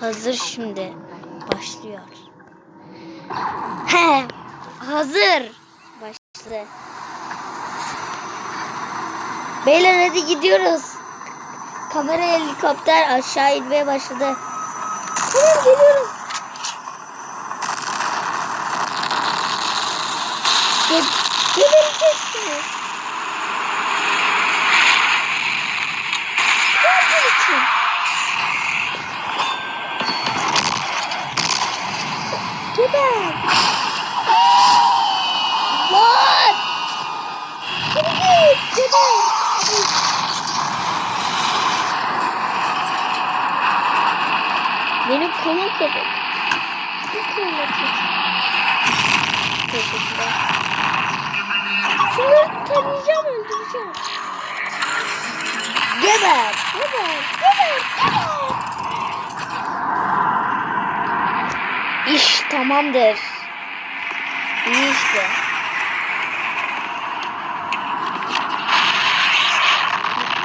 Hazır şimdi. Başlıyor. He. Hazır. Başladı. Beyler hadi gidiyoruz. Kamera helikopter aşağı inmeye başladı. Tamam geliyorum. Ge gebereceksiniz. Yardım için. Geber. Lan. Geri git. Geber. Benim kolum köpek. Bir kolum köpek. Teşekkürler. Şunları tanıyacağım, öldüreceğim. Geber, geber, geber, geber. İş tamamdır. İyi işte.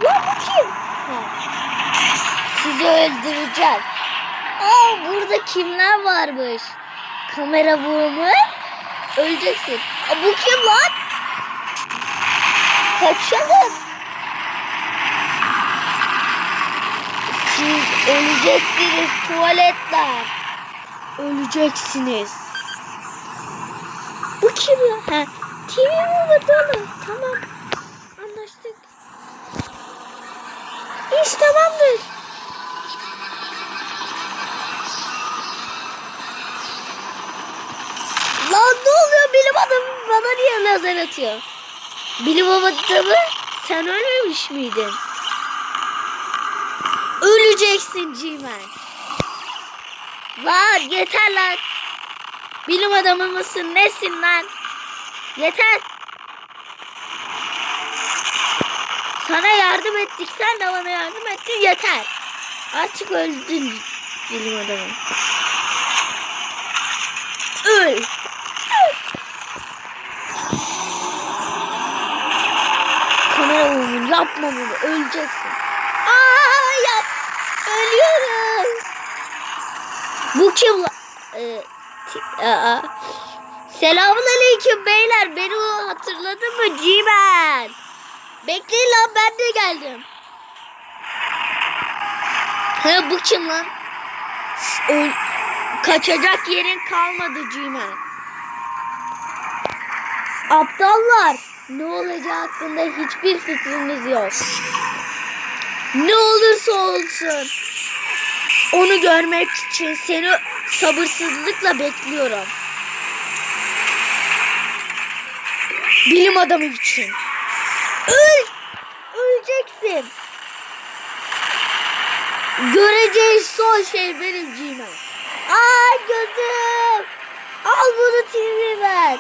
Lan bu kim? Sizi öldüreceğim. Aa burada kimler varmış? Kamera vurmuş. Öleceksin. Aa, bu kim lan? Kaçalım. Siz öleceksiniz tuvaletler. Öleceksiniz. Bu kim ya? Ha, TV mi bakalım? Tamam. Anlaştık. İş tamamdır. Lan ne adamı bana niye lazer atıyor? Bilim adamı sen ölmemiş miydin? Öleceksin Cimen. Lan yeter lan. Bilim adamı mısın nesin lan? Yeter. Sana yardım ettik sen de bana yardım ettin yeter. Artık öldün bilim adamı. Öl. Kamera vurun yapma bunu öleceksin. Aa yap. Ölüyorum. Bu kim? Ee, aa. Selamun aleyküm beyler. Beni o hatırladın mı Cimen? Bekleyin lan ben de geldim. He bu kim lan? Öl Kaçacak yerin kalmadı Cimen. Aptallar. Ne olacağı hakkında hiçbir fikriniz yok. Ne olursa olsun. Onu görmek için seni sabırsızlıkla bekliyorum. Bilim adamı için. Öl! Öleceksin. Göreceğin son şey benim Cimen. Aa gözüm. Al bunu TV ver.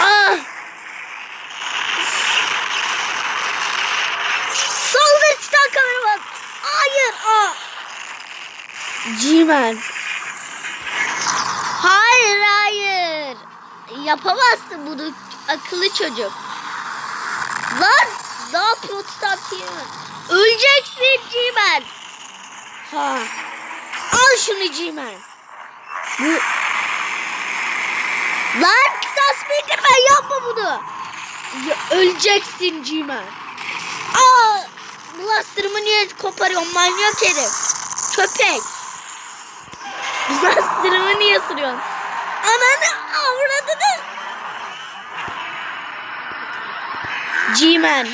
Ah. Saldır titan kameraman. Hayır. Aa. Cimen. Hayır hayır. Yapamazsın bunu akıllı çocuk. Lan titan TV? Öleceksin Cimen. Ha. Al şunu Cimen. Bu... Lan Titan Speakerman yapma bunu. Ya, öleceksin Cimen. Aa! Blaster'ımı niye koparıyorsun manyak herif? Köpek. Blaster'ımı niye ısırıyorsun? Ananı avradını. G-Man.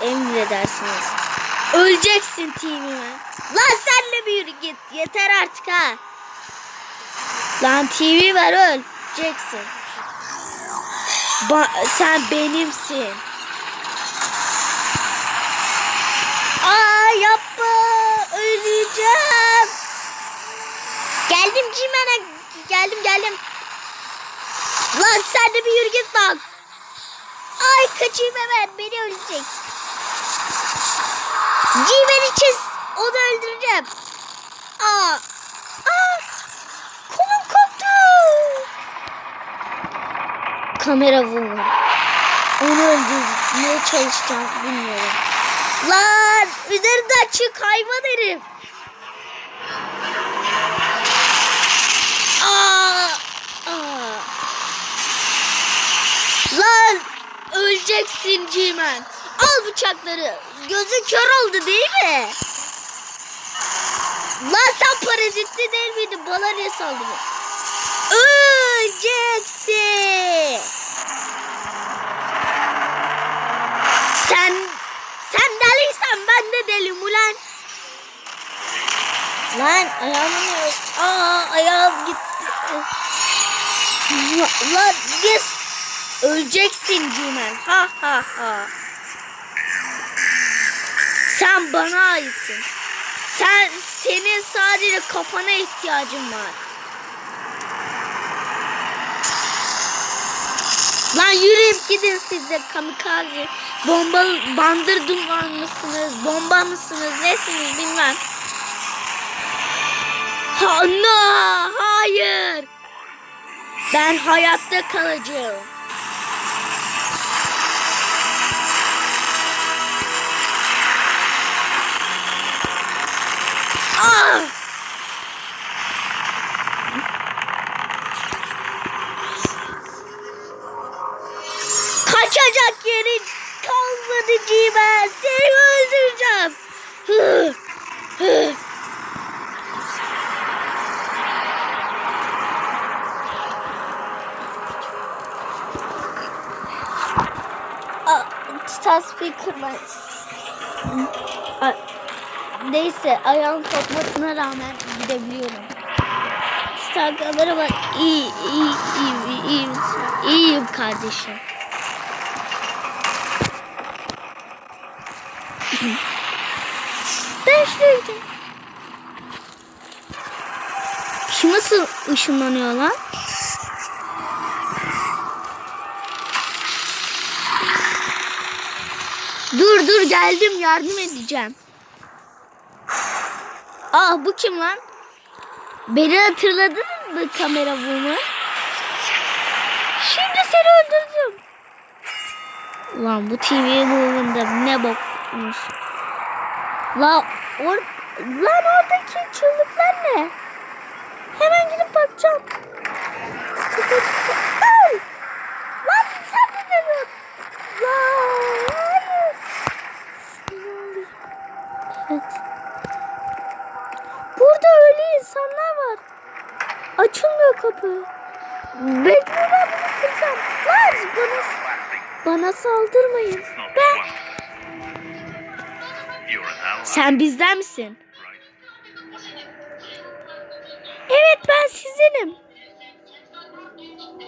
Emredersiniz. Öleceksin TV-Man. Lan sen de büyür git. Yeter artık ha. Lan TV ver öleceksin. Ba- sen benimsin. Aa yapma. Öleceğim. Geldim Cimen'e. Geldim geldim. Lan sen de bir yürü git lan. Ay kaçayım hemen. Beni ölecek. Cimen için onu öldüreceğim. Aa. Kolum koptu. Kamera vurma. Onu öldürmeye çalışacağım bilmiyorum. Lan üzerinden çık hayvan herif. Lan öleceksin Cimen. Al bıçakları. Gözün kör oldu değil mi? Lan sen parazitli değil miydin? Bana niye saldın? Öleceksin. Sen sen deliysen ben de deliyim ulan. Lan ayağımın aa ayağım gitti. Lan yes. Öleceksin Cimen. Ha ha ha. Sen bana aitsin. Sen senin sadece kafana ihtiyacın var. Lan yürüyüp gidin siz de kamikaze. Bomba bandır duman mısınız? Bomba mısınız? Nesiniz bilmem. Ha, no, hayır. Ben hayatta kalacağım. Ah! Kaçacak yerin kalmadı ki ben seni öldüreceğim. Hı, hı. Aa, Ben. Aa, Neyse ayağım kopmasına rağmen gidebiliyorum. Star kamera bak iyi iyi iyi iyi iyiyim kardeşim. Ben şuradayım. Şu nasıl ışınlanıyor lan? Dur geldim yardım edeceğim. Aa bu kim lan? Beni hatırladınız mı kamera bunu? Şimdi seni öldürdüm. Lan bu TV movie'nda ne bokmuş. Lan, or lan oradaki çığlıklar ne? Hemen gidip bakacağım. bana, bana saldırmayın. Ben... Sen bizden misin? Evet ben sizinim.